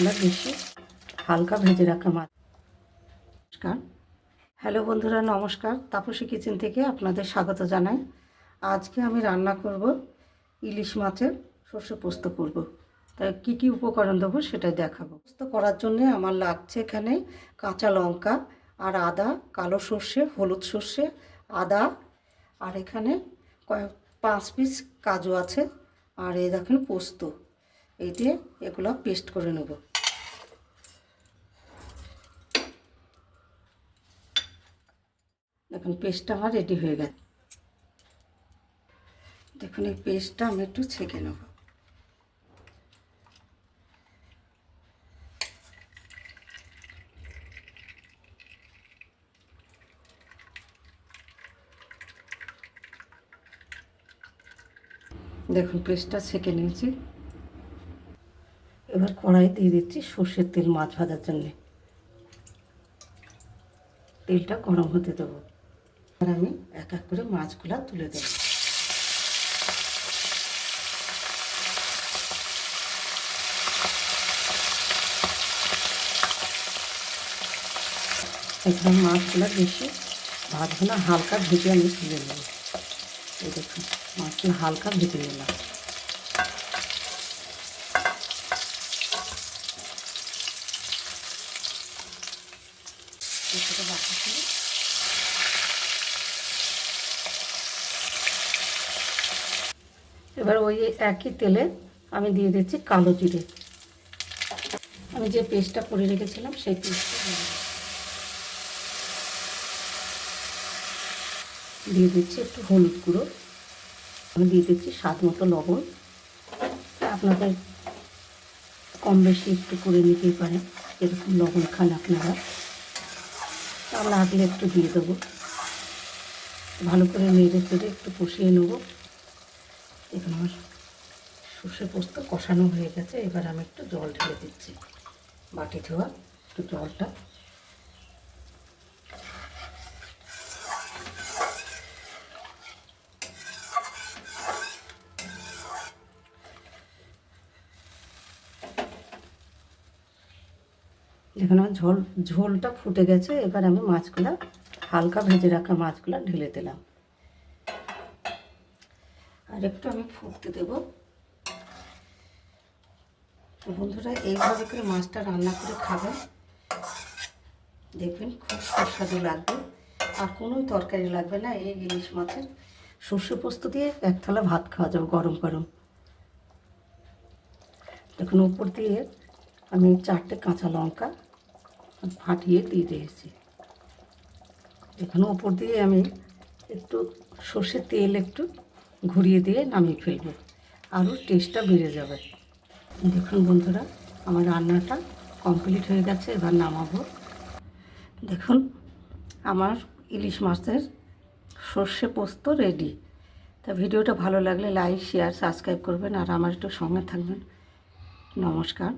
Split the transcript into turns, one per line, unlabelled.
মাছগুলো বেশি, হালকা ভেজে রাখা মাছ নমস্কার। হ্যালো বন্ধুরা, নমস্কার। তাপসী কিচেন থেকে আপনাদের স্বাগত জানাই। আজকে আমি রান্না করব ইলিশ মাছের সর্ষে পোস্ত করব। তাই কী কী উপকরণ দেবো সেটাই দেখাবো। পোস্ত করার জন্যে আমার লাগছে এখানে কাঁচা লঙ্কা আর আদা, কালো সর্ষে, হলুদ সর্ষে, আদা আর এখানে কয়েক পাঁচ পিস কাজু আছে। আর এই দেখেন পোস্ত। এই দিয়ে এগুলো পেস্ট করে নেব। দেখুন, পেস্টটা আমার রেডি হয়ে গেছে। দেখুন, এই পেস্টটা আমি একটু ছেঁকে নেব। দেখুন, পেস্টটা ছেঁকে নিয়েছি। এবার কড়াই দিয়ে দিচ্ছি সর্ষের তেল, মাছ ভাজার জন্যে। তেলটা গরম হতে দেবো। আমি এক এক করে মাছগুলো তুলে দেবো। এখানে মাছগুলো বেশি ভাজবো হালকা ভেজে আমি তুলে নেব। এই দেখুন, মাছগুলো হালকা ভেজে নিলাম। এবার ওই একই তেলে আমি দিয়ে দিচ্ছি কালো জিরে। আমি যে পেস্টটা করে রেখেছিলাম সেই পেস্টটা দিয়ে দিচ্ছি। একটু হলুদ গুঁড়ো। আমি দিয়ে দিচ্ছি স্বাদ মতো লবণ। আপনাদের কম বেশি একটু করে নিতেই পারেন এরকম লবণ খান আপনারা। তা লাগলে একটু দিয়ে দেবো। ভালো করে নেড়ে চেড়ে একটু কষিয়ে নেব। এখানে আমার সর্ষে পোস্ত কষানো হয়ে গেছে, এবার আমি একটু জল ঢেলে দিচ্ছি। বাটি ধোয়া, একটু জলটা। দেখুন, আমার ঝোল, ঝোলটা ফুটে গেছে, এবার আমি মাছগুলো, হালকা ভেজে রাখা মাছগুলো ঢেলে দিলাম। আর একটু আমি ফুটতে দেব। তো বন্ধুরা, এইভাবে করে মাছটা রান্না করে খাবেন। দেখবেন খুব সুস্বাদু লাগবে। আর কোনো তরকারি লাগবে না, এই ইলিশ মাছের সর্ষে পোস্ত দিয়ে এক থালা ভাত খাওয়া যাবে গরম গরম। দেখুন, উপর দিয়ে আমি চারটে কাঁচা লঙ্কা ফাটিয়ে দিয়ে দিয়েছি। এখানে ওপর দিয়ে আমি একটু সর্ষের তেল একটু ঘুরিয়ে দিয়ে নামিয়ে ফেলব। আরও টেস্টটা বেড়ে যাবে। দেখুন বন্ধুরা, আমার রান্নাটা কমপ্লিট হয়ে গেছে, এবার নামাবো। দেখুন, আমার ইলিশ মাছের সর্ষে পোস্ত রেডি তা ভিডিওটা ভালো লাগলে লাইক শেয়ার সাবস্ক্রাইব করবেন, আর আমার একটু সঙ্গে থাকবেন। নমস্কার।